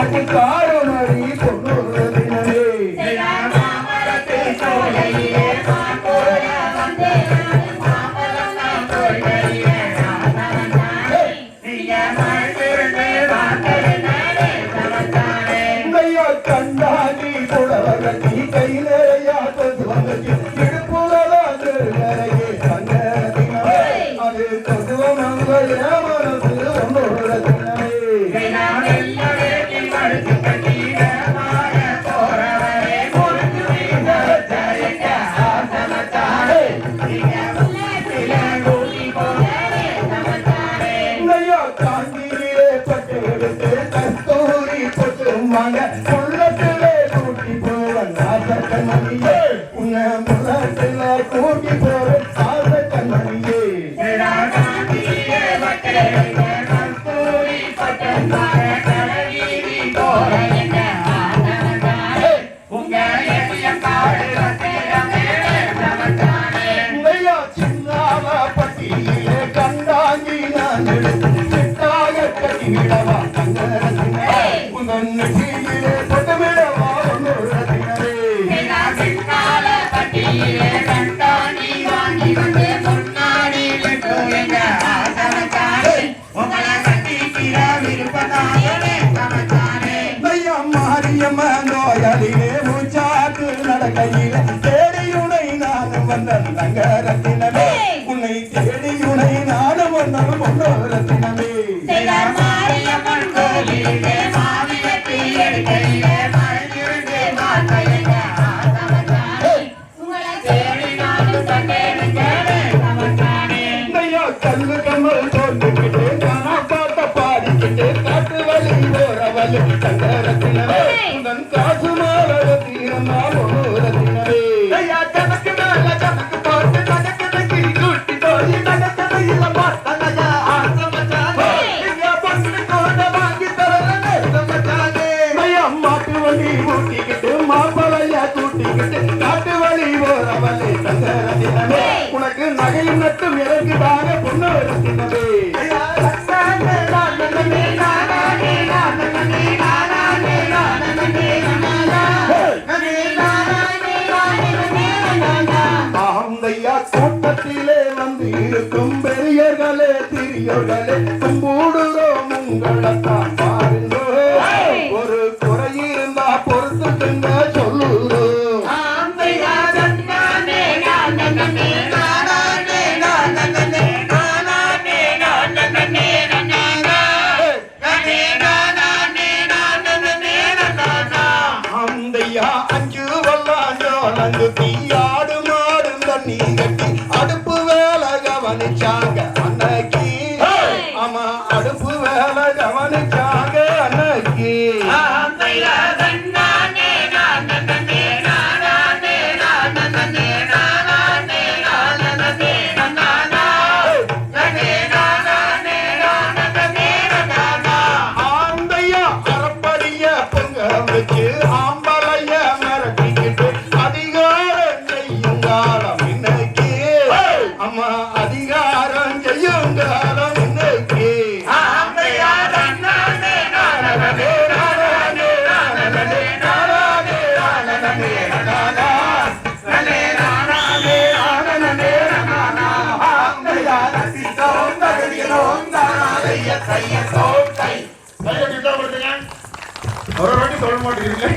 கட்டிக்கோ? பொட்டு வாங்க உள்ளத்திலே கூட்டி போவன் ஆசை கண்மணியே உன்னை உள்ளத்திலே கூட்டி போவன் ஆசை கண்மணியே உன்னையா உன்னை தேடியுனை நானும் வந்தன் பொன்னோ ரத்தினமே. கல்லு கம்மல் தோன்றுகிட்டு உனக்கு நகையும் நட்டும் இறங்குதான பொண்ணு ரத்தினமே கூட்டத்திலே வந்து இருக்கும் பெரியர்களே திரியோர்களே கும்பிடுறோம் உங்களைத்தான் பாருங்கோ. ஒரு குறை இருந்தா பொறுத்துக்குங்க சொல்லுறோம் நங்கு தீயாடு மாடு தண்ணி கட்டி அடுப்பு வேலை கவனிச்சாங்க அன்னைக்கு. ஆமா அடுப்பு வேலை கவனிச்சாங்க அன்னைக்கு. ஆந்தையா அறப்படிய பொங்க வச்சு ஆம்பளைய கையை கிட்ட கொடுத்துங்க ஒரு வாட்டி சொல்ல மாட்டேங்கிறீங்களே